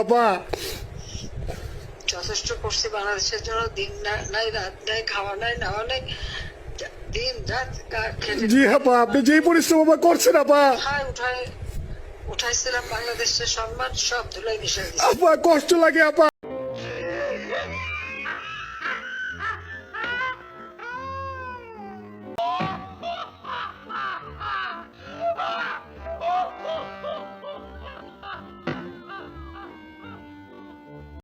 আপা। যথেষ্ট করছি বাংলাদেশের জন্য। দিন নাই রাত নাই খাওয়া নাই নেওয়া নাই। দিন রাত জি আপা আপনি যেই পরিশ্রম আপা করছেন আপা। উঠায় উঠায় উঠাইছিলাম বাংলাদেশের সম্মান সব ধুলাই মিশে আপা কষ্ট লাগে আপা।